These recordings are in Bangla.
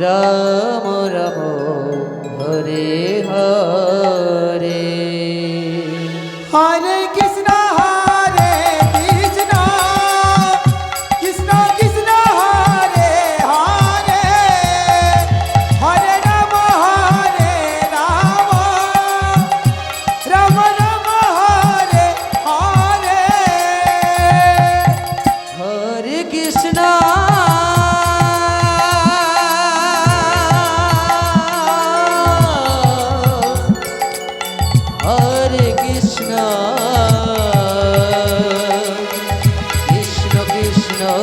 রা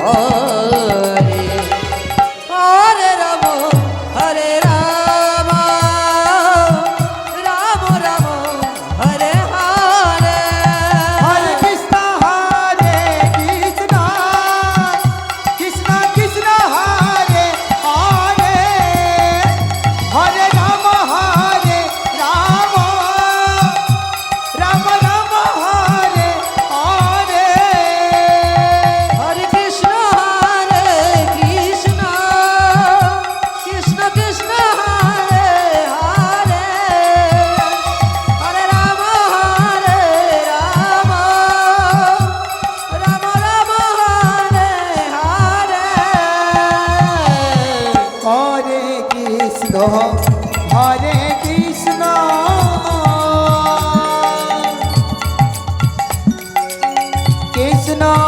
啊 হরে কৃষ্ণ। কৃষ্ণ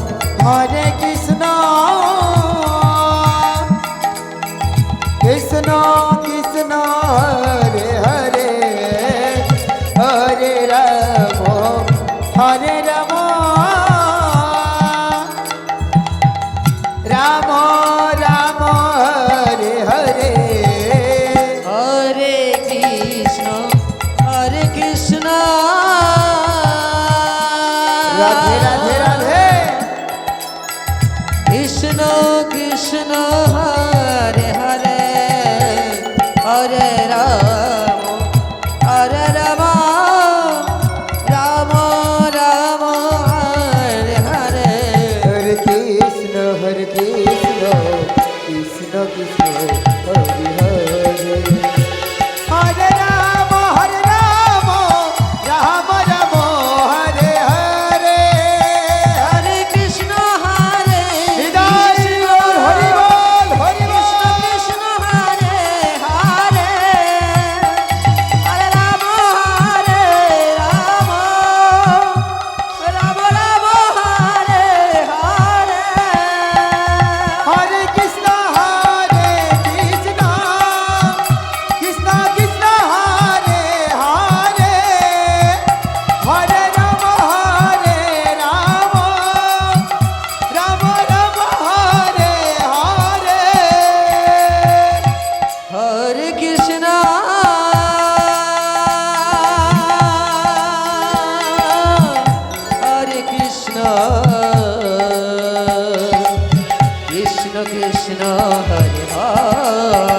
রাধে রাধে রাধে কৃষ্ণ কৃষ্ণ কৃষ্ণ কৃষ্ণ হরে হরে।